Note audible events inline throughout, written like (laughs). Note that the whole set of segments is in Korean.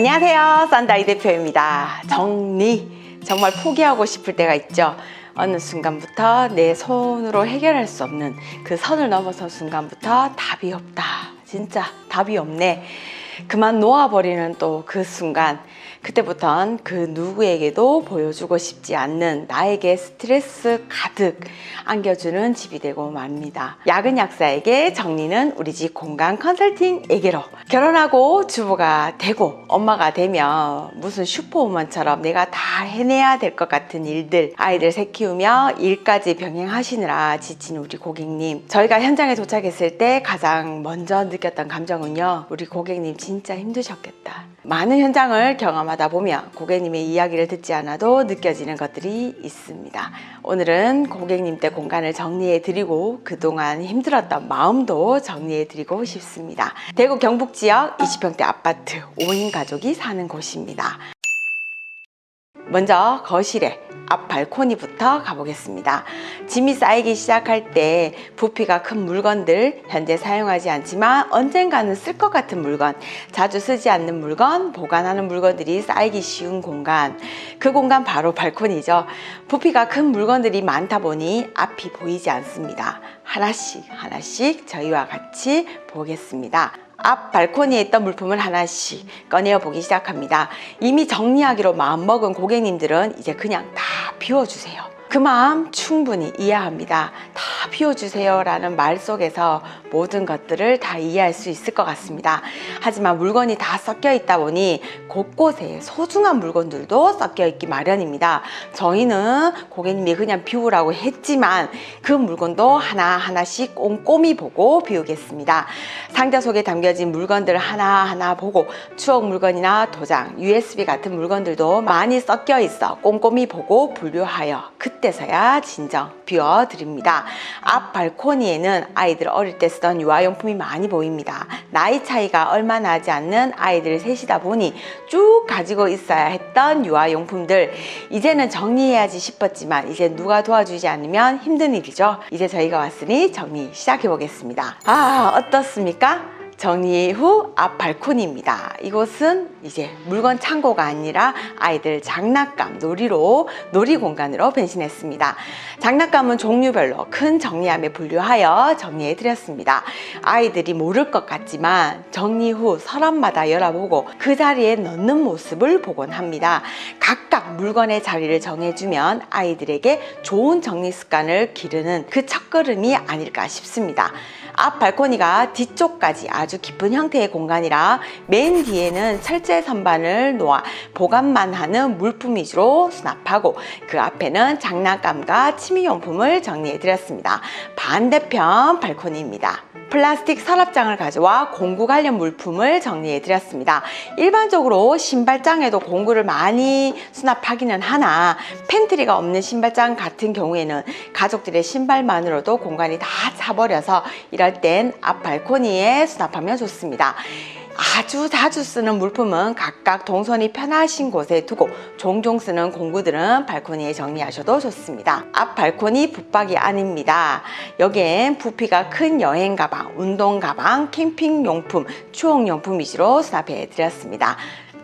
안녕하세요. 썬다이 대표입니다. 정리. 정말 포기하고 싶을 때가 있죠. 어느 순간부터 내 손으로 해결할 수 없는 그 선을 넘어선 순간부터 답이 없다. 진짜 답이 없네. 그만 놓아버리는 또 그 순간. 그때부턴 그 누구에게도 보여주고 싶지 않는 나에게 스트레스 가득 안겨주는 집이 되고 맙니다. 야근 약사에게 정리는 우리 집 공간 컨설팅에게로 결혼하고 주부가 되고 엄마가 되면 무슨 슈퍼우먼처럼 내가 다 해내야 될 것 같은 일들 아이들 새 키우며 일까지 병행하시느라 지친 우리 고객님 저희가 현장에 도착했을 때 가장 먼저 느꼈던 감정은요 우리 고객님 진짜 힘드셨겠다 많은 현장을 경험하 다 보면 고객님의 이야기를 듣지 않아도 느껴지는 것들이 있습니다. 오늘은 고객님 때 공간을 정리해 드리고 그동안 힘들었던 마음도 정리해 드리고 싶습니다. 대구 경북 지역 20평대 아파트 5인 가족이 사는 곳입니다. 먼저 거실에 앞 발코니부터 가보겠습니다. 짐이 쌓이기 시작할 때 부피가 큰 물건들 현재 사용하지 않지만 언젠가는 쓸 것 같은 물건 자주 쓰지 않는 물건 보관하는 물건들이 쌓이기 쉬운 공간 그 공간 바로 발코니죠. 부피가 큰 물건들이 많다 보니 앞이 보이지 않습니다. 하나씩 하나씩 저희와 같이 보겠습니다. 앞 발코니에 있던 물품을 하나씩 꺼내어 보기 시작합니다. 이미 정리하기로 마음먹은 고객님들은 이제 그냥 다 비워주세요. 그 마음 충분히 이해합니다. 다 비워주세요 라는 말 속에서 모든 것들을 다 이해할 수 있을 것 같습니다. 하지만 물건이 다 섞여 있다 보니 곳곳에 소중한 물건들도 섞여 있기 마련입니다. 저희는 고객님이 그냥 비우라고 했지만 그 물건도 하나하나씩 꼼꼼히 보고 비우겠습니다. 상자 속에 담겨진 물건들 하나하나 보고 추억 물건이나 도장, USB 같은 물건들도 많이 섞여 있어 꼼꼼히 보고 분류하여 그때 서야 진정 비워드립니다. 앞 발코니에는 아이들 어릴 때 쓰던 유아용품이 많이 보입니다. 나이 차이가 얼마 나지 않는 아이들 셋이다 보니 쭉 가지고 있어야 했던 유아용품들 이제는 정리해야지 싶었지만 이제 누가 도와주지 않으면 힘든 일이죠. 이제 저희가 왔으니 정리 시작해 보겠습니다. 아 어떻습니까? 정리 후 앞 발코니입니다. 이곳은 이제 물건 창고가 아니라 아이들 장난감 놀이로 놀이 공간으로 변신했습니다. 장난감은 종류별로 큰 정리함에 분류하여 정리해 드렸습니다. 아이들이 모를 것 같지만 정리 후 서랍마다 열어보고 그 자리에 넣는 모습을 보곤 합니다. 각각 물건의 자리를 정해주면 아이들에게 좋은 정리 습관을 기르는 그 첫걸음이 아닐까 싶습니다. 앞 발코니가 뒤쪽까지 아주 깊은 형태의 공간이라 맨 뒤에는 철제 선반을 놓아 보관만 하는 물품 위주로 수납하고 그 앞에는 장난감과 취미용품을 정리해 드렸습니다. 반대편 발코니입니다. 플라스틱 서랍장을 가져와 공구 관련 물품을 정리해 드렸습니다. 일반적으로 신발장에도 공구를 많이 수납하기는 하나 팬트리가 없는 신발장 같은 경우에는 가족들의 신발만으로도 공간이 다 차버려서 이럴 땐 앞 발코니에 수납하면 좋습니다. 아주 자주 쓰는 물품은 각각 동선이 편하신 곳에 두고 종종 쓰는 공구들은 발코니에 정리하셔도 좋습니다. 앞 발코니 붙박이 아닙니다. 여기엔 부피가 큰 여행 가방, 운동 가방, 캠핑 용품, 추억 용품 위주로 수납해 드렸습니다.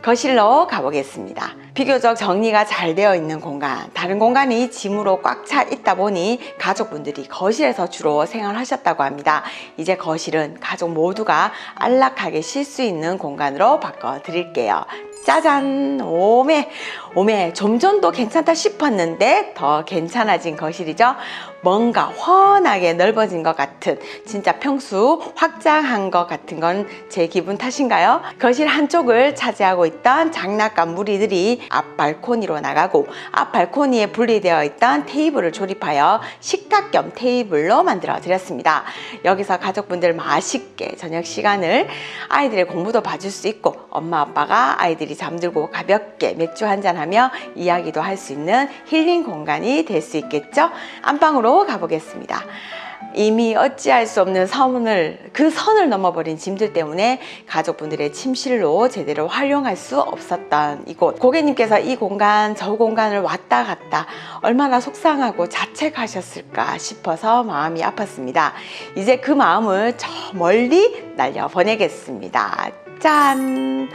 거실로 가보겠습니다. 비교적 정리가 잘 되어 있는 공간, 다른 공간이 짐으로 꽉 차 있다 보니 가족분들이 거실에서 주로 생활하셨다고 합니다. 이제 거실은 가족 모두가 안락하게 쉴 수 있는 공간으로 바꿔 드릴게요. 짜잔! 오메! 오메! 좀 전도 괜찮다 싶었는데 더 괜찮아진 거실이죠? 뭔가 훤하게 넓어진 것 같은 진짜 평수 확장한 것 같은 건 제 기분 탓인가요? 거실 한쪽을 차지하고 있던 장난감 무리들이 앞 발코니로 나가고 앞 발코니에 분리되어 있던 테이블을 조립하여 식탁 겸 테이블로 만들어 드렸습니다. 여기서 가족분들 맛있게 저녁 시간을 아이들의 공부도 봐줄 수 있고 엄마 아빠가 아이들이 잠들고 가볍게 맥주 한잔 하며 이야기도 할 수 있는 힐링 공간이 될 수 있겠죠? 안방으로 가보겠습니다. 이미 어찌할 수 없는 선을 그 선을 넘어버린 짐들 때문에 가족분들의 침실로 제대로 활용할 수 없었던 이곳 고객님께서 이 공간 저 공간을 왔다 갔다 얼마나 속상하고 자책하셨을까 싶어서 마음이 아팠습니다 이제 그 마음을 저 멀리 날려 보내겠습니다 짠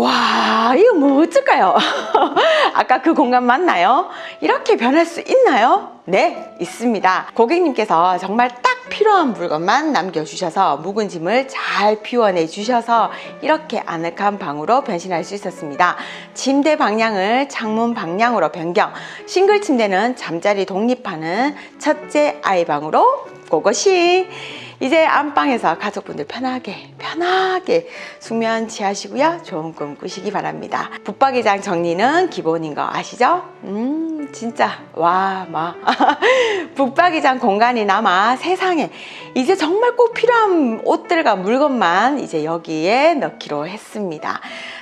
와, 이거 뭐 어쩔까요? (laughs) 아까 그 공간 맞나요? 이렇게 변할 수 있나요? 네, 있습니다. 고객님께서 정말 딱 필요한 물건만 남겨주셔서 묵은 짐을 잘 비워내 주셔서 이렇게 아늑한 방으로 변신할 수 있었습니다. 침대 방향을 창문 방향으로 변경, 싱글 침대는 잠자리 독립하는 첫째 아이 방으로 고고시 이제 안방에서 가족분들 편하게 편하게 숙면 취하시고요. 좋은 꿈 꾸시기 바랍니다. 붙박이장 정리는 기본인 거 아시죠? 음 진짜. 와마. (laughs) 붙박이장 공간이 남아 세상에 이제 정말 꼭 필요한 옷들과 물건만 이제 여기에 넣기로 했습니다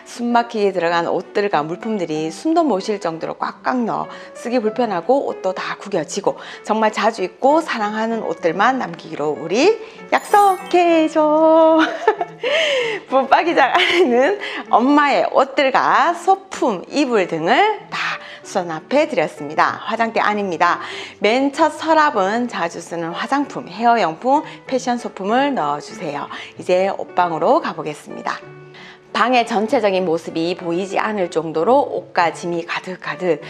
숨막히게 들어간 옷들과 물품들이 숨도 못 쉴 정도로 꽉꽉 넣어 쓰기 불편하고 옷도 다 구겨지고 정말 자주 입고 사랑하는 옷들만 남기기로 우리 약속해줘. (laughs) 붙박이장 안에는 엄마의 옷들과 소품, 이불 등을 다 수납해 드렸습니다. 화장대 아닙니다. 맨 첫 서랍은 자주 쓰는 화장품, 헤어용품, 패션 소품을 넣어주세요. 이제 옷방으로 가보겠습니다. 방의 전체적인 모습이 보이지 않을 정도로 옷과 짐이 가득가득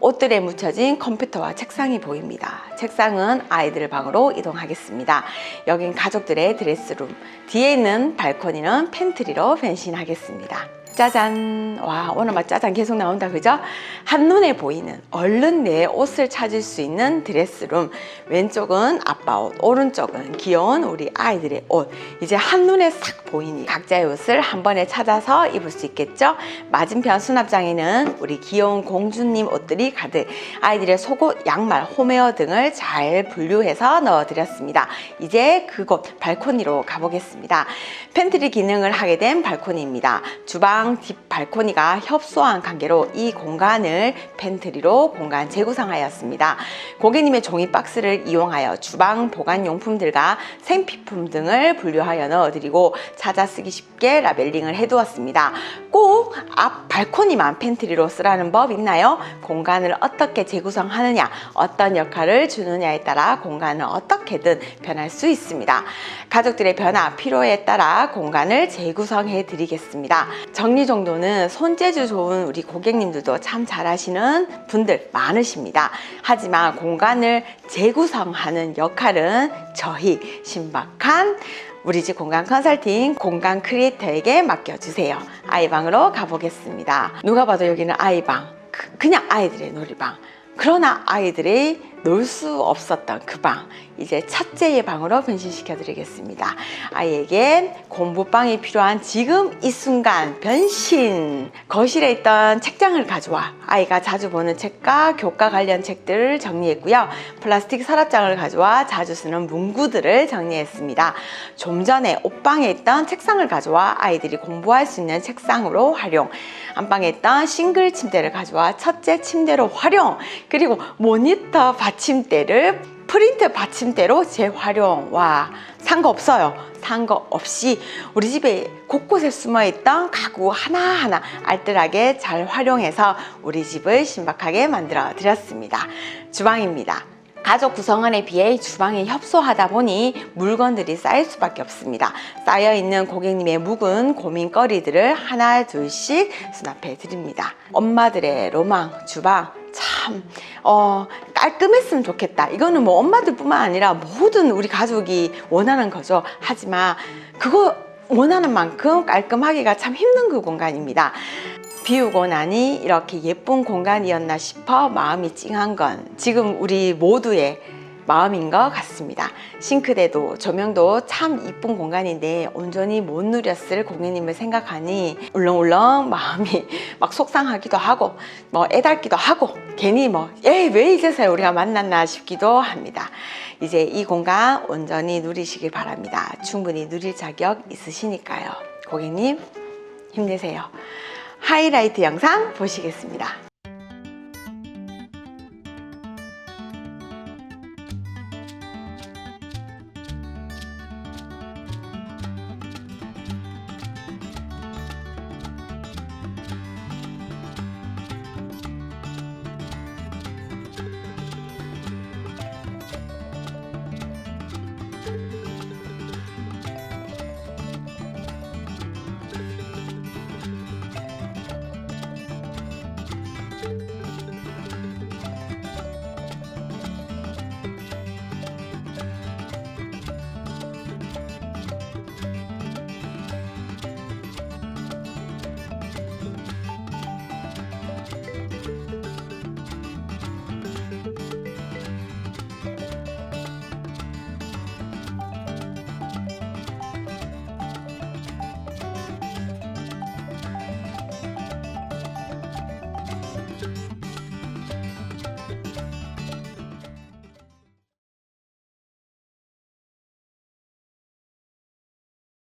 옷들에 묻혀진 컴퓨터와 책상이 보입니다. 책상은 아이들 방으로 이동하겠습니다. 여긴 가족들의 드레스룸, 뒤에 있는 발코니는 팬트리로 변신하겠습니다. 짜잔. 와, 오늘 막 짜잔 계속 나온다. 그죠? 한눈에 보이는 얼른 내 옷을 찾을 수 있는 드레스룸. 왼쪽은 아빠 옷, 오른쪽은 귀여운 우리 아이들의 옷. 이제 한눈에 싹 보이니 각자의 옷을 한 번에 찾아서 입을 수 있겠죠? 맞은편 수납장에는 우리 귀여운 공주님 옷들이 가득. 아이들의 속옷, 양말, 홈웨어 등을 잘 분류해서 넣어드렸습니다. 이제 그곳 발코니로 가보겠습니다. 팬트리 기능을 하게 된 발코니입니다. 주방 뒷 발코니가 협소한 관계로 이 공간을 팬트리로 공간 재구성하였습니다. 고객님의 종이 박스를 이용하여 주방 보관 용품들과 생필품 등을 분류하여 넣어드리고 찾아 쓰기 쉽게 라벨링을 해두었습니다. 꼭 앞 발코니만 팬트리로 쓰라는 법 있나요? 공간을 어떻게 재구성하느냐, 어떤 역할을 주느냐에 따라 공간을 어떻게든 변할 수 있습니다. 가족들의 변화, 필요에 따라 공간을 재구성해 드리겠습니다. 정리 정도는 손재주 좋은 우리 고객님들도 참 잘하시는 분들 많으십니다. 하지만 공간을 재구성하는 역할은 저희 신박한 우리 집 공간 컨설팅 공간 크리에이터에게 맡겨주세요. 아이방으로 가보겠습니다. 누가 봐도 여기는 아이방, 그- 그냥 아이들의 놀이방. 그러나 아이들이 놀 수 없었던 그 방, 이제 첫째의 방으로 변신시켜 드리겠습니다. 아이에겐 공부방이 필요한 지금 이 순간 변신! 거실에 있던 책장을 가져와 아이가 자주 보는 책과 교과 관련 책들을 정리했고요. 플라스틱 서랍장을 가져와 자주 쓰는 문구들을 정리했습니다. 좀 전에 옷방에 있던 책상을 가져와 아이들이 공부할 수 있는 책상으로 활용. 안방에 있던 싱글 침대를 가져와 첫째 침대로 활용. 그리고 모니터 받 침대를 프린트 받침대로 재활용. 와, 산거 없어요. 산거 없이 우리 집에 곳곳에 숨어 있던 가구 하나하나 알뜰하게 잘 활용해서 우리 집을 신박하게 만들어 드렸습니다. 주방입니다. 가족 구성원에 비해 주방이 협소하다 보니 물건들이 쌓일 수밖에 없습니다. 쌓여 있는 고객님의 묵은 고민거리들을 하나 둘씩 수납해 드립니다. 엄마들의 로망 주방 참 어, 깔끔했으면 좋겠다. 이거는 뭐 엄마들뿐만 아니라 모든 우리 가족이 원하는 거죠. 하지만 그거 원하는 만큼 깔끔하기가 참 힘든 그 공간입니다. 비우고 나니 이렇게 예쁜 공간이었나 싶어 마음이 찡한 건 지금 우리 모두의 마음인 것 같습니다. 싱크대도 조명도 참 이쁜 공간인데 온전히 못 누렸을 고객님을 생각하니 울렁울렁 마음이 (laughs) 막 속상하기도 하고 뭐 애달기도 하고 괜히 뭐에왜 이제서야 우리가 만났나 싶기도 합니다. 이제 이 공간 온전히 누리시길 바랍니다. 충분히 누릴 자격 있으시니까요. 고객님 힘내세요. 하이라이트 영상 보시겠습니다.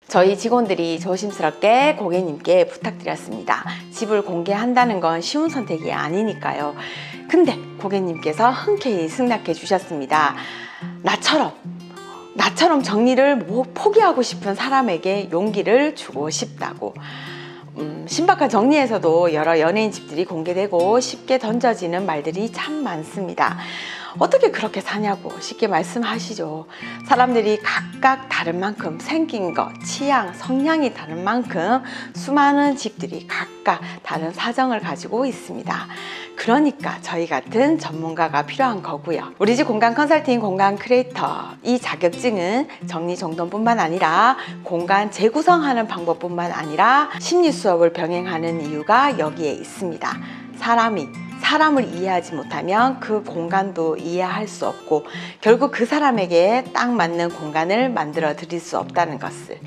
저희 직원들이 조심스럽게 고객님께 부탁드렸습니다. 집을 공개한다는 건 쉬운 선택이 아니니까요. 근데 고객님께서 흔쾌히 승낙해 주셨습니다. 나처럼 나처럼 정리를 뭐 포기하고 싶은 사람에게 용기를 주고 싶다고. 음, 신박한 정리에서도 여러 연예인 집들이 공개되고 쉽게 던져지는 말들이 참 많습니다. 어떻게 그렇게 사냐고 쉽게 말씀하시죠. 사람들이 각각 다른 만큼 생긴 것, 취향, 성향이 다른 만큼 수많은 집들이 각각 다른 사정을 가지고 있습니다. 그러니까 저희 같은 전문가가 필요한 거고요. 우리 집 공간 컨설팅 공간 크리에이터 이 자격증은 정리 정돈뿐만 아니라 공간 재구성하는 방법뿐만 아니라 심리 수업을 병행하는 이유가 여기에 있습니다. 사람이 사람을 이해하지 못하면 그 공간도 이해할 수 없고 결국 그 사람에게 딱 맞는 공간을 만들어 드릴 수 없다는 것을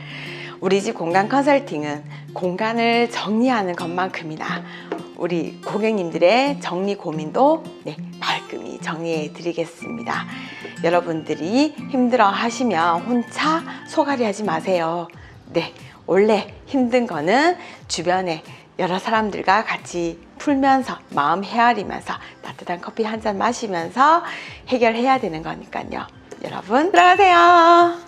우리 집 공간 컨설팅은 공간을 정리하는 것만큼이나 우리 고객님들의 정리 고민도 네, 말끔히 정리해 드리겠습니다. 여러분들이 힘들어 하시면 혼자 소갈이 하지 마세요. 네, 원래 힘든 거는 주변에 여러 사람들과 같이 풀면서 마음 헤아리면서 따뜻한 커피 한 잔 마시면서 해결해야 되는 거니까요. 여러분 들어가세요.